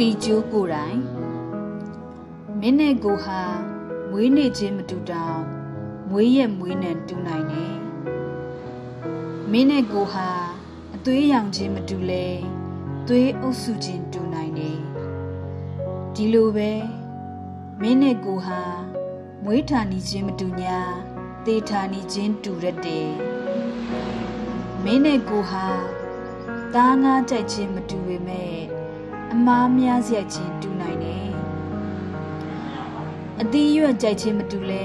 တီကျိုးကိုယ်တိုင်မင်းနဲ့ကိုဟာမွေးနေ့ချင်းမတူတောင်မွေးရက်မွေးနံတူနိုင်တယ်မင်းနဲ့ကိုဟာအသွေးရောင်ချင်းမတူလဲသွေးအုပ်စုချင်းတူနိုင်တယ်ဒီလိုပဲမင်းနဲ့ကိုဟာမွေးဌာနီချင်းမတူညာသေဌာနီချင်းတူရက်တယ်မင်းနဲ့ကိုဟာသားငါကြိုက်ချင်းမတူပေမဲ့ အမားများစရိုက်ချင်းတူနိုင်တယ်အသီးရွက်ကြိုက်ချင်းမတူလဲ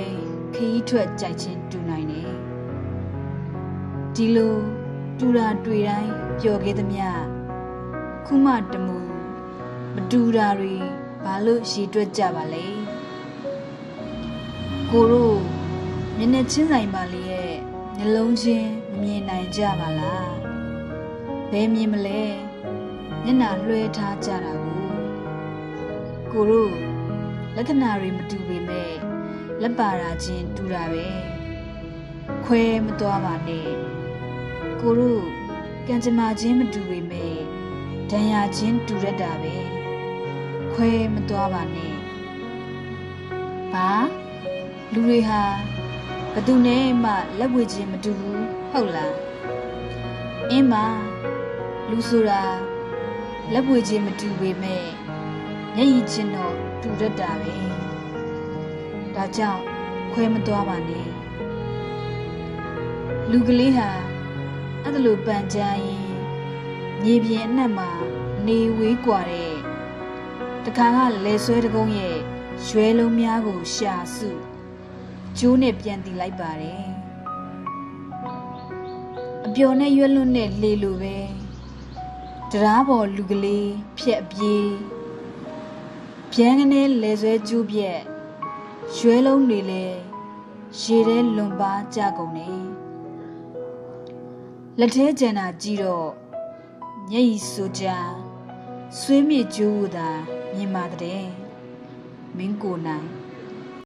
ခရီးထွက်ကြိုက်ချင်းတူနိုင်တယ်ဒီလိုတူတာတွေ့တိုင်းပျော်ခဲ့သမျှခုမှတမူမတူတာတွေဘာလို့ရှည်တွက်ကြပါလဲကိုတို့မျက်နှာချင်းဆိုင်ပါလေရဲ့နှလုံးချင်းမမြင်နိုင်ကြပါလားဘယ်မြင်မလဲ မျက်နှာလွှဲထားကြတာကိုကိုတို့လက္ခဏာတွေမတူပေမဲ့လက်ပါတာချင်းတူတာပဲခွဲမသွားပါနဲ့ကိုတို့ကံကြမ္မာချင်းမတူပေမဲ့ဒဏ်ရာချင်းတူရတာပဲခွဲမသွားပါနဲ့ဘာလူတွေဟာဘသူနဲ့မှလက်ဝဲချင်းမတူဘူးဟုတ်လားအင်းမလူဆိုတာ လက်ဝဲချင်းမတူပေမဲ့မျက်ရည်ချင်းတော့တူတတ်တာပဲဒါကြောင့်ခွဲမသွားပါနဲ့လူကလေးဟာအဲ့ဒါလိုပန်ကြရင်မြေပြင်အနှက်မှာနေဝေးกว่าတဲ့တခါကလဲဆွဲတကုံးရဲ့ရွဲလုံးများကိုရှာစုကျိုးနဲ့ပြန်တီလိုက်ပါတယ်အပျော်နဲ့ရွက်လွတ်နဲ့လေလိုပဲ တရားပေါ်လူကလေးဖြက်ပြေးဗျန်းကနေလဲဆွဲကျူးပြက်ရွဲလုံးတွေလဲရေထဲလွန်ပါကြကုန်နေလက်ထဲကျန်တာကြီးတော့မျက်ရည်စိုးကြဆွေးမြေ့ကျိုးသာမြင်ပါတဲ့မင်းကိုနိုင်